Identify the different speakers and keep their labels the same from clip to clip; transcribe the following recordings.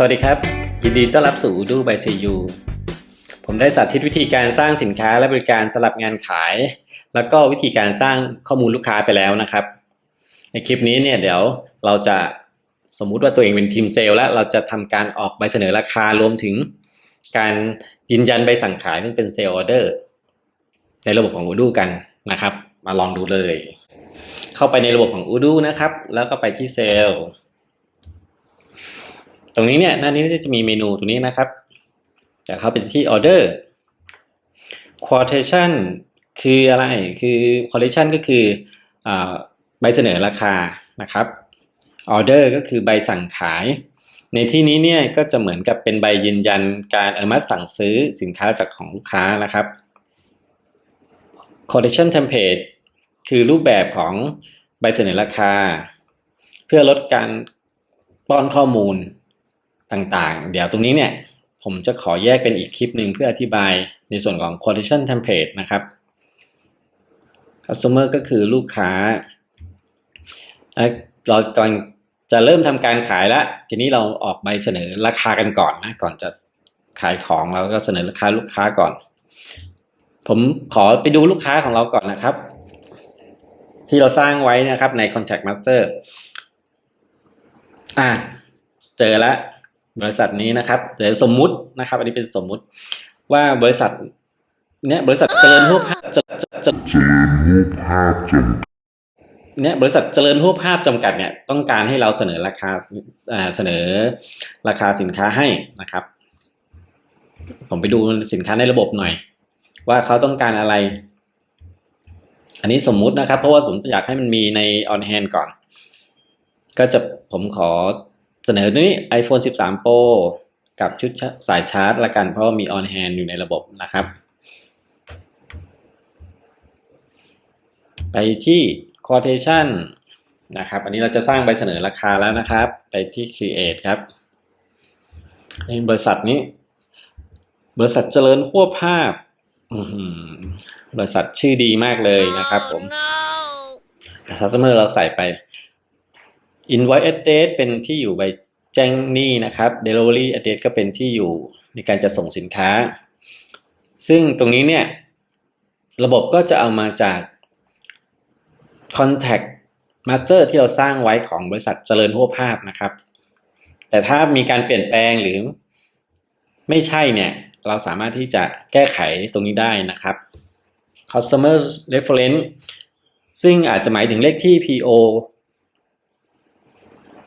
Speaker 1: สวัสดีครับ ยินดีต้อนรับสู่ดูไบซียูผมได้สาธิตวิธีการสร้างสินค้าและบริการสลับงานขาย แล้วก็วิธีการสร้างข้อมูลลูกค้าไปแล้วนะครับ ในคลิปนี้เนี่ยเดี๋ยวเราจะสมมุติว่าตัวเองเป็นทีมเซลล์แล้วเราจะทำการออกใบเสนอราคารวมถึง การยืนยันใบสั่งขายซึ่งเป็นเซลล์ออเดอร์ในระบบของ Udo กันนะครับ มาลองดูเลย เข้าไปในระบบของ Udo นะครับ แล้วก็ไปที่เซลล์ รงนี้เนี่ยหน้านี้จะมีเมนูตรงนี้นะครับจะเข้าไปที่ order quotation คืออะไรคือ quotation ก็คืออใบเสนอราคานะครับ order ก็คือใบสั่งขาย ในที่นี้เนี่ยก็จะเหมือนกับเป็นใบยืนยันการอนุมัติสั่งซื้อสินค้าจากของลูกค้านะครับ quotation template คือรูปแบบของใบเสนอราคา เพื่อลดการป้อนข้อมูล ต่างๆ เดี๋ยวตรงนี้เนี่ยผมจะขอแยกเป็นอีกคลิปหนึ่งเพื่ออธิบายในส่วนของ quotation template นะครับ customer ก็คือลูกค้า เราก่อนจะเริ่มทำการขายแล้ว ทีนี้เราออกใบเสนอราคากันก่อนนะ ก่อนจะขายของเราก็เสนอราคาลูกค้าก่อน ผมขอไปดูลูกค้าของเราก่อนนะครับ ที่เราสร้างไว้นะครับใน contact master อ่า เจอแล้ว บริษัทนี้นะครับเดี๋ยวสมมุตินะครับ อันนี้เป็นสมมุติว่าบริษัทเนี้ยบริษัทเจริญหัวภาพเจเจเจ
Speaker 2: เจริญรูปภาพจำ
Speaker 1: เนี้ยบริษัทเจริญหัวภาพจำกัดเนี่ยต้องการให้เราเสนอราคาอ่าเสนอราคาสินค้าให้นะครับ ผมไปดูสินค้าในระบบหน่อย ว่าเขาต้องการอะไร อันนี้สมมุตินะครับ เพราะว่าผมอยากให้มันมีใน on hand ก่อน ก็จะผมขอ เสนอนี้ iPhone 13 Pro กับชุดชาสายชาร์จละกันเพราะว่ามี on hand อยู่ในระบบนะครับ ไปที่ quotation นะครับ อันนี้เราจะสร้างใบเสนอราคาแล้วนะครับ ไปที่ create ครับในบริษัทนี้ บริษัทเจริญขั้วภาพอื้อหือบริษัทชื่อดีมากเลยนะครับผม customer เราใส่ไป invoice address เป็นที่อยู่ใบแจ้งหนี้นะครับ delivery address ก็เป็นที่อยู่ในการจะส่งสินค้า ซึ่งตรงนี้เนี่ย ระบบก็จะเอามาจาก contact master ที่เราสร้างไว้ของบริษัทเจริญหัวภาพนะครับ แต่ถ้ามีการเปลี่ยนแปลงหรือไม่ใช่เนี่ย เราสามารถที่จะแก้ไขตรงนี้ได้นะครับ customer reference ซึ่งอาจจะหมายถึงเลขที่ PO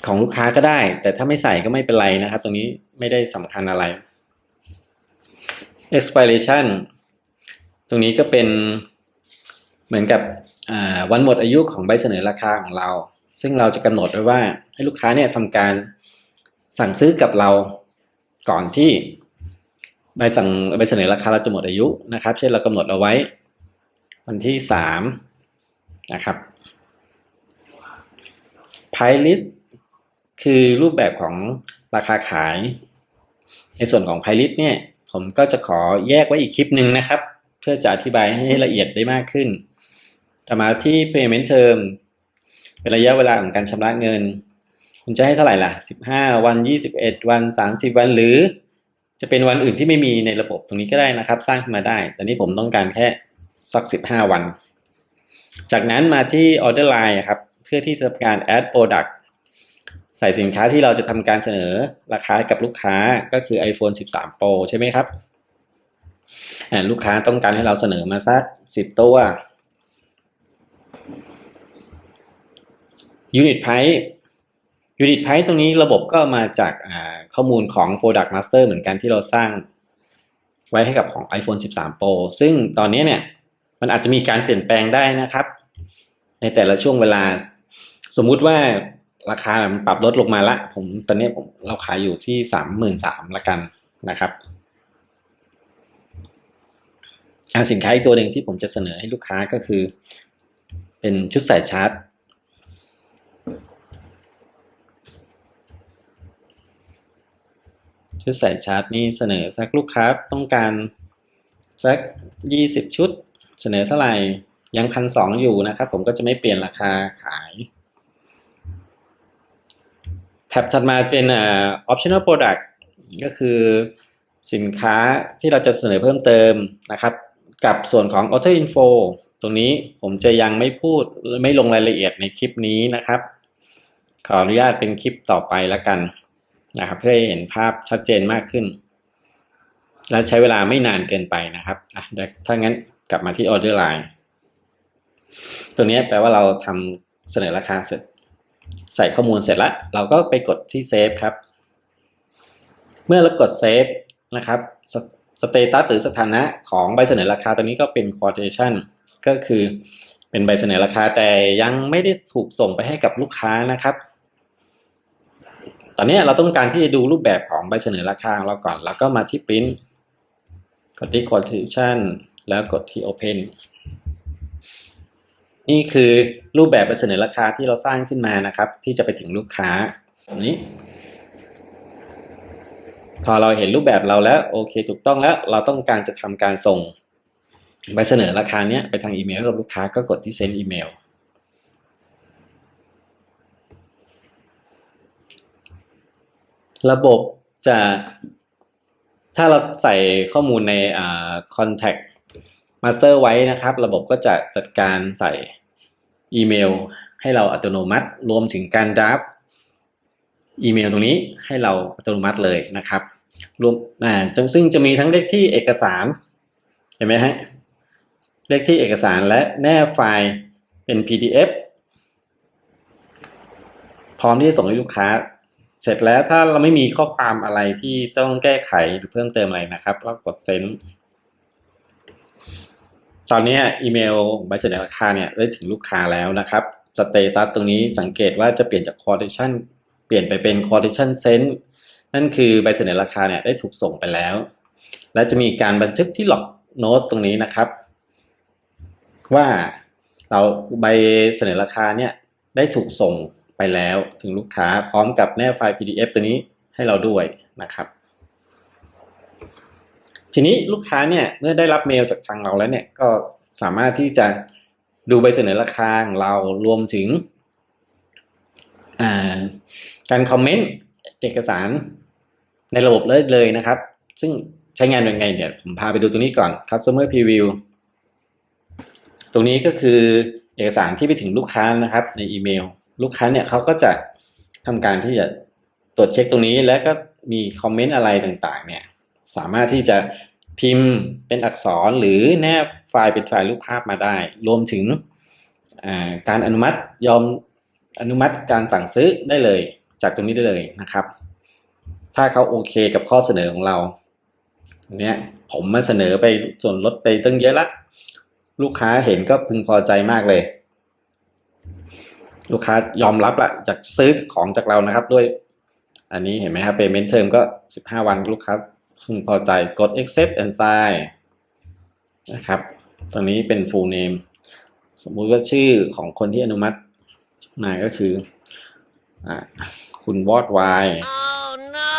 Speaker 1: ของลูกค้าก็ได้ แต่ถ้าไม่ใส่ก็ไม่เป็นไรนะครับ ตรงนี้ไม่ได้สำคัญอะไร expiration ตรงนี้ก็เป็นเหมือนกับวันหมดอายุของใบเสนอราคาของเรา ซึ่งเราจะกำหนดไว้ว่าให้ลูกค้าเนี่ยทำการสั่งซื้อกับเราก่อนที่ใบสั่งใบเสนอราคาเราจะหมดอายุนะครับ เช่นเรากำหนดเอาไว้ วันที่สามนะครับ price list คือรูปแบบของราคาขาย ในส่วนของ price list เนี่ย ผมก็จะขอแยกไว้อีกคลิปหนึ่งนะครับ เพื่อจะอธิบายให้ละเอียดได้มากขึ้น ต่อมาที่ payment term เป็นระยะเวลาของการชำระเงิน คุณจะให้เท่าไหร่ล่ะ 15 วัน 21 วัน 30 วันหรือ จะเป็นวันอื่นที่ไม่มีในระบบตรงนี้ก็ได้นะครับ สร้างขึ้นมาได้ แต่นี้ผมต้องการแค่สัก 15 วัน จากนั้นมาที่ order line ครับ เพื่อที่จะทำการ add product ใส่สินค้าที่เราจะทำการเสนอราคากับลูกค้าก็คือ iPhone 13 Pro ใช่ไหมครับลูกค้าต้องการให้เราเสนอมาสัก10ตัว Unit Price Unit Price ตรงนี้ระบบก็มาจากข้อมูลของ Product Master เหมือนกันที่เราสร้างไว้ให้กับของ iPhone 13 Pro ซึ่งตอนนี้เนี่ยมันอาจจะมีการเปลี่ยนแปลงได้นะครับ ในแต่ละช่วงเวลา สมมุติว่า ราคาปรับลดลงมาละ ผมตอนนี้ผมเราขายอยู่ที่สามหมื่นสามละกันนะครับสินค้าอีกตัวหนึ่งที่ผมจะเสนอให้ลูกค้าก็คือ เป็นชุดใส่ชาร์จ ชุดใส่ชาร์จนี่เสนอสักลูกค้าต้องการสักยี่สิบชุด เสนอเท่าไหร่ยังพันสองอยู่นะครับ ผมก็จะไม่เปลี่ยนราคาขาย แท็บถัดมาเป็นอ่า optional product ก็คือสินค้าที่เราจะเสนอเพิ่มเติมนะครับ กับส่วนของ auto info ตรงนี้ผมจะยังไม่พูดไม่ลงรายละเอียดในคลิปนี้นะครับ ขออนุญาตเป็นคลิปต่อไปแล้วกันนะครับ เพื่อให้เห็นภาพชัดเจนมากขึ้น และใช้เวลาไม่นานเกินไปนะครับอะเดี๋ยวถ้างั้นกลับมาที่ order line ตัวนี้แปลว่าเราทำเสนอราคาเสร็จ ใส่ข้อมูลเสร็จแล้วเราก็ไปกดที่เซฟครับ เมื่อเรากดเซฟนะครับสเตตัสหรือสถานะของใบเสนอราคาตัวนี้ก็เป็น quotation ก็คือเป็นใบเสนอราคาแต่ยังไม่ได้ถูกส่งไปให้กับลูกค้านะครับ ตอนนี้เราต้องการที่จะดูรูปแบบของใบเสนอราคาของเราก่อน แล้วก็มาที่ print กดที่ quotation แล้วกดที่ open นี่คือรูปแบบเสนอราคาที่เราสร้างขึ้นมานะครับ ที่จะไปถึงลูกค้านี้ พอเราเห็นรูปแบบเราแล้วโอเค ถูกต้องแล้วเราต้องการจะทำการส่งใบเสนอราคาเนี้ยไปทางอีเมลให้กับลูกค้าก็กดที่ send email ระบบจะถ้าเราใส่ข้อมูลในอ่า contact master ไว้นะครับ ระบบก็จะจัดการใส่ อีเมลให้เราอัตโนมัติ รวมถึงการดับอีเมลตรงนี้ให้เราอัตโนมัติเลยนะครับรวมอ่าซึ่งจะมีทั้งเลขที่เอกสารเห็นไหมฮะเลขที่เอกสารและแนบไฟล์เป็น PDF พร้อมที่จะส่งให้ลูกค้า เสร็จแล้วถ้าเราไม่มีข้อความอะไรที่ต้องแก้ไขหรือเพิ่มเติมอะไรนะครับเรากดเซ็น ตอนนี้อีเมลใบเสนอราคาเนี่ยได้ถึงลูกค้าแล้วนะครับสเตตัสตรงนี้สังเกตว่าจะเปลี่ยนจาก quotation เปลี่ยนไปเป็น quotation send นั่นคือใบเสนอราคาเนี่ยได้ถูกส่งไปแล้ว และจะมีการบันทึกที่ log note ตรงนี้นะครับ ว่าเราใบเสนอราคาเนี่ยได้ถูกส่งไปแล้วถึงลูกค้าพร้อมกับแนบไฟล์ PDF ตัวนี้ให้เราด้วยนะครับ ทีนี้ลูกค้าเนี่ยเมื่อได้รับเมลจากทางเราแล้วเนี่ยก็สามารถที่จะดูใบเสนอราคาของเรารวมถึงการคอมเมนต์เอกสารในระบบเลยเลยนะครับ ซึ่งใช้งานยังไงเนี่ยผมพาไปดูตรงนี้ก่อน customer preview ตรงนี้ก็คือเอกสารที่ไปถึงลูกค้านะครับ ในอีเมล ลูกค้าเนี่ยเขาก็จะทำการที่จะตรวจเช็คตรงนี้ แล้วก็มีคอมเมนต์อะไรต่างๆ เนี่ย สามารถที่จะพิมพ์เป็นอักษรหรือแนบไฟล์เป็นไฟล์รูปภาพมาได้ รวมถึงการอนุมัติยอมอนุมัติการสั่งซื้อได้เลย จากตรงนี้ได้เลยนะครับ ถ้าเขาโอเคกับข้อเสนอของเราเนี่ยผมมาเสนอไปส่วนลดไปตั้งเยอะละลูกค้าเห็นก็พึงพอใจมากเลย ลูกค้ายอมรับละจากซื้อของจากเรานะครับ ด้วย อันนี้เห็นไหมครับ payment term ก็ 15 วันลูกค้า พึงพอใจกด accept and sign นะครับ ตรงนี้เป็น full name สมมุติว่าชื่อของคนที่อนุมัติมาก็คืออคุณวอดวาย
Speaker 3: Oh no!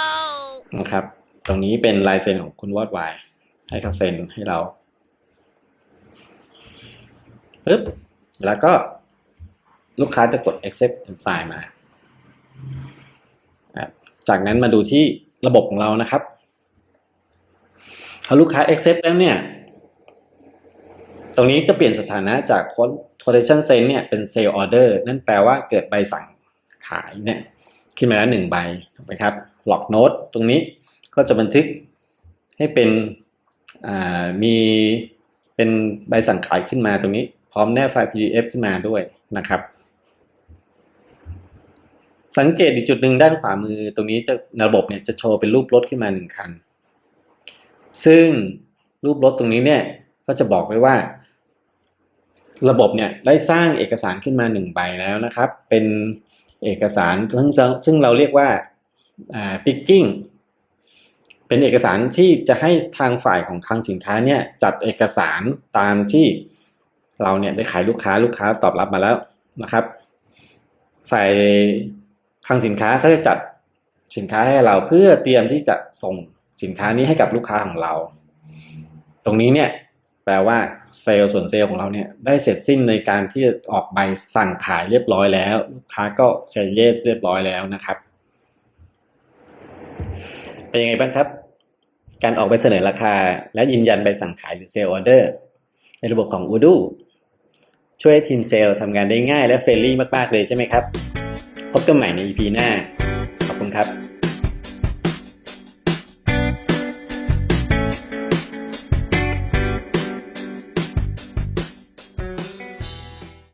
Speaker 1: นะครับ ตรงนี้เป็นลายเซ็นของคุณวอดวายให้เขาเซ็นให้เราปึ๊บแล้วก็ลูกค้าจะกด accept and sign มา จากนั้นมาดูที่ระบบของเรานะครับ พอลูกค้า accept แล้วเนี่ย ตรงนี้จะเปลี่ยนสถานะจาก quotation send เนี่ยเป็น sale order นั่นแปลว่าเกิดใบสั่งขายเนี่ย ขึ้นมาแล้วหนึ่งใบถูกไหมครับ log note ตรงนี้ก็จะบันทึกให้เป็นมีเป็นใบสั่งขายขึ้นมาตรงนี้ พร้อมแนบไฟล์ PDF ขึ้นมาด้วยนะครับ สังเกตอีกจุดหนึ่งด้านขวามือตรงนี้จะระบบเนี่ยจะโชว์เป็นรูปรถขึ้นมาหนึ่งคัน ซึ่งรูปรถตรงนี้เนี่ยก็จะบอกไว้ว่า ระบบเนี่ยได้สร้างเอกสารขึ้นมาหนึ่งใบแล้วนะครับ เป็นเอกสารซึ่งซึ่งเราเรียกว่าอ่า picking เป็นเอกสารที่จะให้ทางฝ่ายของคลังสินค้าเนี่ยจัดเอกสารตามที่เราเนี่ยได้ขายลูกค้าลูกค้าตอบรับมาแล้วนะครับ ฝ่ายคลังสินค้าเขาจะจัดสินค้าให้เราเพื่อเตรียมที่จะส่ง สินค้านี้ให้กับลูกค้าของเรา ตรงนี้เนี่ยแปลว่าเซลล์ส่วนเซลล์ของเราเนี่ยได้เสร็จสิ้นในการที่จะออกใบสั่งขายเรียบร้อยแล้ว ลูกค้าก็เซเยสเรียบร้อยแล้วนะครับ เป็นยังไงบ้างครับ การออกไปเสนอราคา และยืนยันใบสั่งขายหรือเซลล์ออเดอร์ในระบบของ Udo ช่วยให้ทีมเซลล์ทำงานได้ง่ายและเฟรนลี่มาก ๆ เลยใช่ไหมครับ พบกันใหม่ใน EP หน้า ขอบคุณครับ